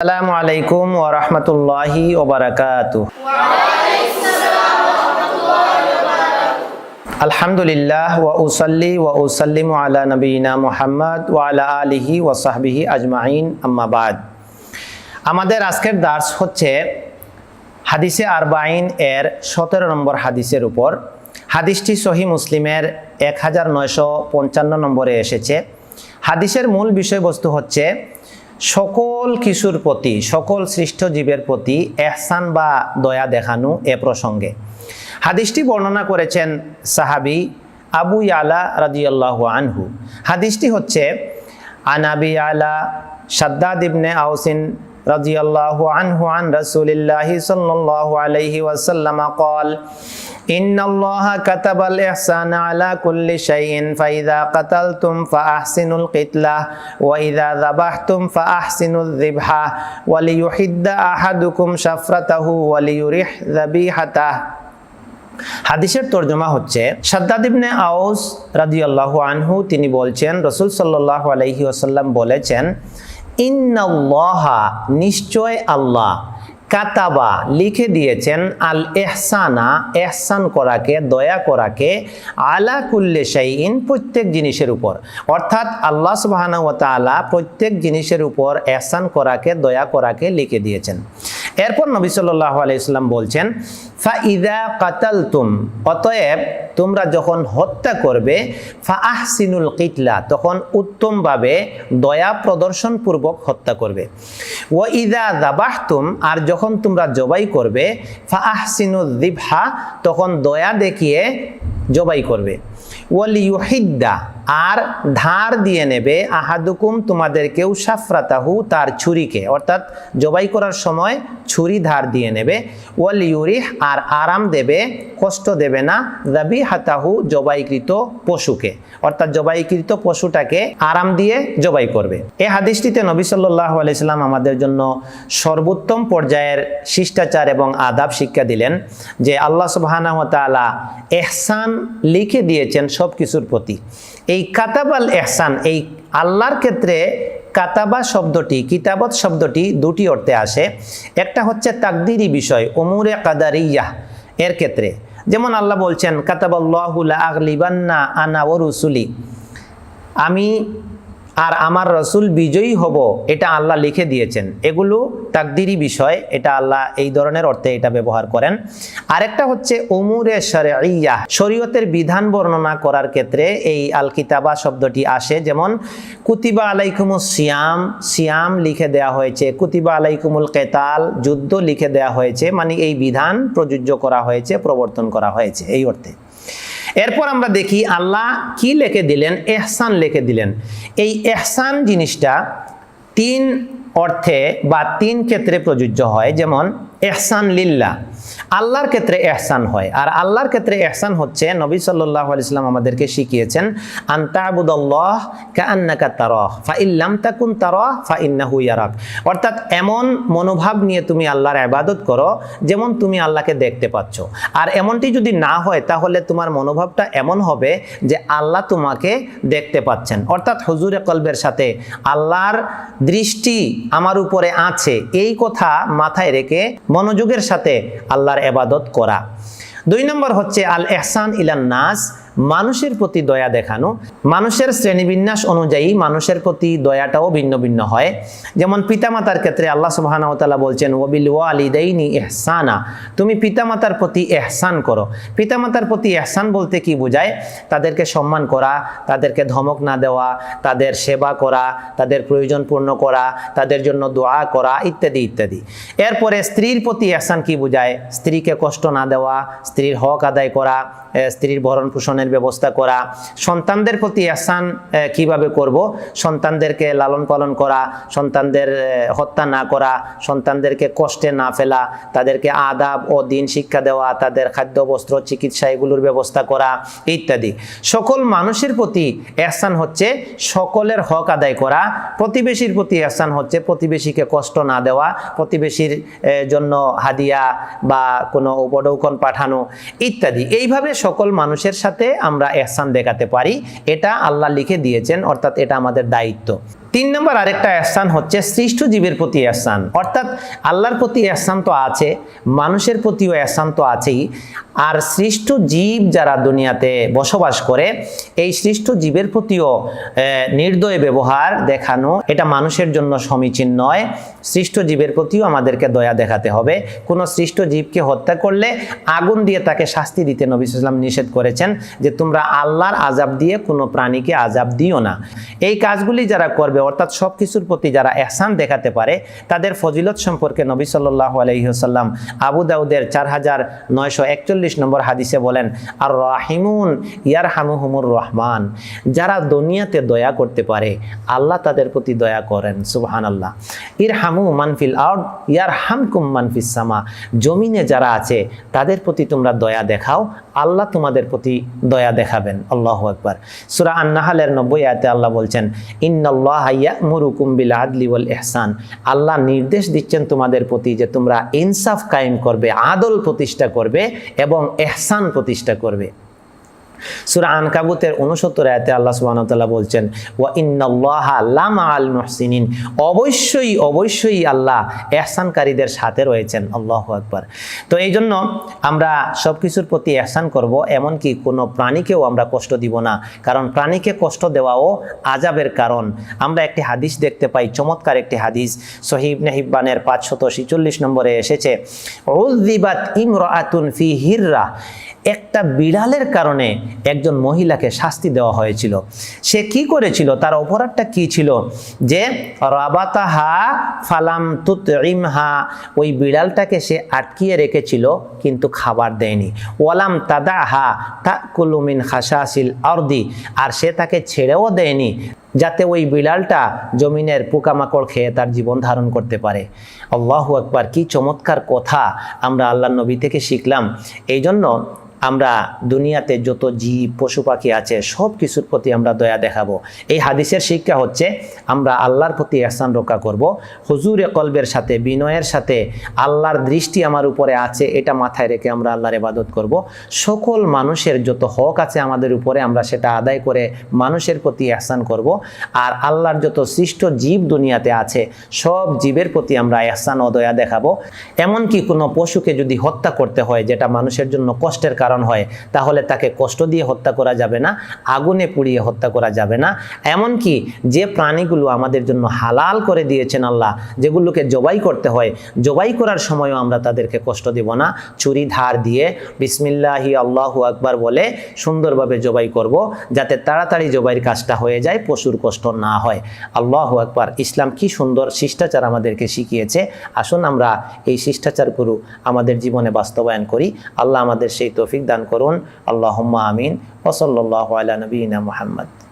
আসসালামু আলাইকুম ওয়া রাহমাতুল্লাহি ওয়া বারাকাতুহু। আলহামদুলিল্লাহ ওয়া উসাল্লি ওয়া উসাল্লিমু আলা নবিয়িনা মুহাম্মদ ওয়া আলা আলিহি ওয়া সাহবিহি আজমাইন, আম্মা বাদ। আমাদের আজকের দার্স হচ্ছে হাদিসে আরবাইন এর সতেরো নম্বর হাদিসের উপর। হাদিসটি সহি মুসলিমের এক হাজার নয়শো পঞ্চান্ন নম্বরে এসেছে। হাদিসের মূল বিষয়বস্তু হচ্ছে সকল কিশোর প্রতি, সকল সৃষ্ট জীবের প্রতি এহসান বা দয়া দেখানো এ প্রসঙ্গে। হাদিসটি বর্ণনা করেছেন সাহাবি আবু ইয়ালা রাজিয়াল্লাহু আনহু। হাদিসটি হচ্ছে আনাবি আলা সাদ্দাদ ইবনে আউসিন رضي الله عنه عن رسول الله صلى الله عليه وسلم قال إن الله كتب الإحسان على كل شيء فإذا قتلتم فأحسنوا القتلة وإذا ذبحتم فأحسنوا الذبحة وليحد أحدكم شفرته وليرح ذبيحته হাদিসের তর্জমা হচ্ছে সাদ্দাদ ইবনে আউস রাদিয়াল্লাহু আনহু তিনি বলছেন রসুল সাল্লাল্লাহু আলাইহি ওয়াসাল্লাম বলেছেন ইন্নাল্লাহা, নিশ্চয় আল্লাহ। কাতাবা, লিখে দিয়েছেন, আল এহসানা, এহসান করাকে, দয়া করাকে, আলা কুল্লে সাইন প্রত্যেক জিনিসের উপর। অর্থাৎ আল্লাহ সুবহানাহু ওয়া তাআলা প্রত্যেক জিনিসের উপর এহসান করাকে, দয়া করাকে লিখে দিয়েছেন। এরপর নবী সাল্লাল্লাহু আলাইহি সাল্লাম বলছেন, ফা ইদা কাতালতুম অতএব তোমরা যখন হত্যা করবে, ফা আহসিনুল কিতলা তখন উত্তমভাবে দয়া প্রদর্শনপূর্বক হত্যা করবে। ও ইদা দাবাহতুম আর যখন তোমরা জবাই করবে, ফা আহসিনুল দিবহা তখন দয়া দেখিয়ে জবাই করবে। ওয়ালি ইউহিদ্দা আর ধার দিয়ে নেবে আহাদুকুম তোমাদের কেউ সাফরাতাহু তার ছুরিকে। অর্থাৎ জবাই করার সময় ছুরি ধার দিয়ে নেবে। ওয়াল ইউরিহ আর আরাম দেবে, কষ্ট দেবে না দাবি হাতাহু জবাইকৃত পশুকে। অর্থাৎ জবাইকৃত পশুটাকে আরাম দিয়ে জবাই করবে। এ হাদিসটিতে নবী সাল্লাহ আলাইসাল্লাম আমাদের জন্য সর্বোত্তম পর্যায়ের শিষ্টাচার এবং আদাব শিক্ষা দিলেন যে আল্লাহ সুবাহানা তালা এহসান লিখে দিয়েছেন সব কিছুর প্রতি। এই কাতাবাল এহসান এই আল্লাহর ক্ষেত্রে কাতাবা শব্দটি, কিতাবত শব্দটি দুটি অর্থে আসে। একটা হচ্ছে তাকদিরি বিষয় অমুরে কাদারিয়াহ এর ক্ষেত্রে। যেমন আল্লাহ বলছেন কাতাবাল্লাহুল আগলিবান্না আনা ও রুসুলি আমি আর আমার রসুল বিজয়ী হব, এটা আল্লাহ লিখে দিয়েছেন। এগুলো তাকদিরি বিষয়, এটা আল্লাহ এই ধরনের অর্থে এটা ব্যবহার করেন। আরেকটা হচ্ছে ওমুরে শরিয়া শরীয়তের বিধান বর্ণনা করার ক্ষেত্রে এই আল কিতাবা শব্দটি আসে, যেমন, কুতিবা আলাইকুমুল সিয়াম সিয়াম লিখে দেয়া হয়েছে, কুতিবা আলাইকুমুল কেতাল, যুদ্ধ লিখে দেয়া হয়েছে মানে এই বিধান প্রযোজ্য করা হয়েছে, প্রবর্তন করা হয়েছে, এই অর্থে। এরপর আমরা দেখি আল্লাহ কি লেখে দিলেন? এহসান লেখে দিলেন। এই এহসান জিনিসটা তিন অর্থে বা তিন ক্ষেত্রে প্রযোজ্য হয়। যেমন, এহসান লিল্লা আল্লাহর ক্ষেত্রে এহসান হয়। আর আল্লাহর ক্ষেত্রে এহসান হচ্ছে নবী সাল্লাহ আলাইসলাম আমাদেরকে শিখিয়েছেন আন্তাবুদল্লাহ কান্নাকা তারহ, ফা ইল্লাম তাকুন তারহ, ফা ইন্নাহু ইয়ারাক। অর্থাৎ এমন মনোভাব নিয়ে তুমি আল্লাহর আবাদত করো যেমন তুমি আল্লাহকে দেখতে পাচ্ছ। আর এমনটি যদি না হয়, তাহলে তোমার মনোভাবটা এমন হবে যে আল্লাহ তোমাকে দেখতে পাচ্ছেন। অর্থাৎ হুজুরে কলবের সাথে আল্লাহর দৃষ্টি আমার উপরে আছে, এই কথা মাথায় রেখে মনোযোগের সাথে আল্লাহর এবাদত করা। দুই নম্বর হচ্ছে আল এহসান ইলান নাস, মানুষের প্রতি দয়া দেখানো। মানুষের শ্রেণীবিন্যাস অনুযায়ী মানুষের প্রতি দয়াটাও ভিন্ন ভিন্ন হয়। যেমন পিতামাতার ক্ষেত্রে আল্লাহ সুবাহানাউতালা বলছেন ওবিল ওয়ালিদাইনি এহসানা তুমি পিতামাতার প্রতি এহসান করো। পিতামাতার প্রতি এহসান বলতে কি বোঝায়? তাদেরকে সম্মান করা, তাদেরকে ধমক না দেওয়া, তাদের সেবা করা, তাদের প্রয়োজন পূর্ণ করা, তাদের জন্য দোয়া করা, ইত্যাদি ইত্যাদি। এরপরে স্ত্রীর প্রতি এহসান কি বোঝায়? স্ত্রীকে কষ্ট না দেওয়া স্ত্রীর হক আদায় করা স্ত্রীর ভরণ পোষণের ব্যবস্থা করা, সন্তানদের প্রতি আসান কীভাবে করব? সন্তানদেরকে লালন পালন করা, সন্তানদের হত্যা না করা, সন্তানদেরকে কষ্টে না ফেলা, তাদেরকে আদাব ও দিন শিক্ষা দেওয়া, তাদের খাদ্য, বস্ত্র, চিকিৎসা এগুলোর ব্যবস্থা করা ইত্যাদি। সকল মানুষের প্রতি এহসান হচ্ছে সকলের হক আদায় করা, প্রতিবেশীর প্রতি এহসান হচ্ছে প্রতিবেশীকে কষ্ট না দেওয়া, প্রতিবেশীর জন্য হাদিয়া বা কোনো উপডৌকন পাঠানো ইত্যাদি। এইভাবে সকল মানুষের সাথে আমরা এহসান দেখাতে পারি। এটা আল্লাহ লিখে দিয়েছেন, অর্থাৎ এটা আমাদের দায়িত্ব। তিন নম্বর আরেকটা এহসান হচ্ছে সৃষ্ট জীবের প্রতি এহসান। অর্থাৎ আল্লাহর প্রতি এহসান তো আছে, মানুষের প্রতিও এহসান তো আছেই। আর সৃষ্ট জীব যারা দুনিয়াতে বসবাস করে, এই সৃষ্ট জীবের প্রতিও নির্দয় ব্যবহার দেখানো, এটা মানুষের জন্য সমীচীন নয়। সৃষ্ট জীবের প্রতিও আমাদেরকে দয়া দেখাতে হবে। কোনো সৃষ্ট জীবকে হত্যা করলে আগুন দিয়ে তাকে শাস্তি দিতে নবী সাল্লাম নিষেধ করেছেন যে তোমরা আল্লাহর আজাব দিয়ে কোনো প্রাণীকে আজাব দিও না। এই কাজগুলি যারা করবে অর্থাৎ সব কিছুর প্রতি যারা এহসান দেখাতে পারে, তাদের ফজিলত সম্পর্কে নবী সাল্লাহ আলহিহসাল্লাম আবু দাউদের চার হাজার নয়শো একচল্লিশ নম্বর হাদিসে বলেন আর রাহিমুন ইয়ার হামুহুমুর রহমান। যারা দুনিয়াতে দয়া করতে পারে, আল্লাহ তাদের প্রতি দয়া করেন সুবহান আল্লাহ ইর হামু মানফিল আউট ইয়ার হামকুম মানফিস সামা। জমিনে যারা আছে, তাদের প্রতি তোমরা দয়া দেখাও, আল্লাহ তোমাদের প্রতি দয়া দেখাবেন। আল্লাহ একবার সুরা আন্নাহালের নব্বই আয়তে আল্লাহ বলছেন ইন্নাল্লাহ ইয়ামুরুকুম বিল আদলি ওয়াল ইহসান আল্লাহ নির্দেশ দিচ্ছেন তোমাদের প্রতি যে তোমরা ইনসাফ কায়েম করবে, আদল প্রতিষ্ঠা করবে এবং এহসান প্রতিষ্ঠা করবে। সুরা আনকাবুতের উনসত্তর আয়াতে আল্লাহ তাআলা বলছেন, ওয়া ইন্নাল্লাহা লামা আল মুহসিনিন। অবশ্যই অবশ্যই আল্লাহ এহসানকারীদের সাথে রয়েছেন। আল্লাহু আকবার। তো এই জন্য আমরা সব কিছুর প্রতি এহসান করব, এমনকি কোনো প্রাণীকেও আমরা কষ্ট দিব না। কারণ প্রাণীকে কষ্ট দেওয়াও আজাবের কারণ। আমরা একটি হাদিস দেখতে পাই, চমৎকার একটি হাদিস। সহিব নেহিবানের পাঁচশত ছিচল্লিশ নম্বরে এসেছে ইমরাআতুন ফি হিররা। একটা বিড়ালের কারণে একজন মহিলাকে শাস্তি দেওয়া হয়েছিল। সে কি করেছিল? তার অপরাধটা কি ছিল? যে রাবাতাহা ফালাম তুতইমহা ওই বিড়ালটাকে সে আটকিয়ে রেখেছিল, কিন্তু খাবার দেয়নি। ওয়ালাম তাদাহা তাকুলুমিন খাসাসিল আরদি, আর সে তাকে ছেড়েও দেয়নি, যাতে ওই বিড়ালটা জমিনের পোকামাকড় খেয়ে তার জীবন ধারণ করতে পারে। আল্লাহু আকবার, কি চমৎকার কথা আমরা আল্লাহ নবী থেকে শিখলাম। এই জন্য আমরা দুনিয়াতে যত জীব, পশু পাখি আছে সব কিছুর প্রতি আমরা দয়া দেখাবো। এই হাদিসের শিক্ষা হচ্ছে, আমরা আল্লাহর প্রতি এহসান রক্ষা করব। হুজুরে কলবের সাথে, বিনয়ের সাথে, আল্লাহর দৃষ্টি আমার উপরে আছে, এটা মাথায় রেখে আমরা আল্লাহর ইবাদত করব। সকল মানুষের যত হক আছে আমাদের উপরে আমরা সেটা আদায় করে মানুষের প্রতি এহসান করব। আর আল্লাহর যত সৃষ্ট জীব দুনিয়াতে আছে, সব জীবের প্রতি আমরা এহসান ও দয়া দেখাবো। এমনকি কোনো পশুকে যদি হত্যা করতে হয়, যেটা মানুষের জন্য কষ্টের কারণ হয়, তাহলে তাকে কষ্ট দিয়ে হত্যা করা যাবে না, আগুনে পুড়িয়ে হত্যা করা যাবে না। এমনকি যে প্রাণীগুলো আমাদের জন্য হালাল করে দিয়েছেন আল্লাহ, যেগুলোকে জবাই করতে হয়, জবাই করার সময়ও আমরা তাদেরকে কষ্ট দিব না। চুরি ধার দিয়ে বিসমিল্লাহি আল্লাহু আকবার বলে সুন্দরভাবে জবাই করব, যাতে তাড়াতাড়ি জবাইয়ের কাজটা হয়ে যায়, পশুর কষ্ট না হয়। আল্লাহু আকবার, ইসলাম কি সুন্দর শিষ্টাচার আমাদেরকে শিখিয়েছে। আসুন আমরা এই শিষ্টাচার শিষ্টাচারগুলো আমাদের জীবনে বাস্তবায়ন করি। আল্লাহ আমাদের সেই তৌফিক দান করুন। আল্লাহ আমিন। ওসল্লাহ আলা নবীনা মোহাম্মদ।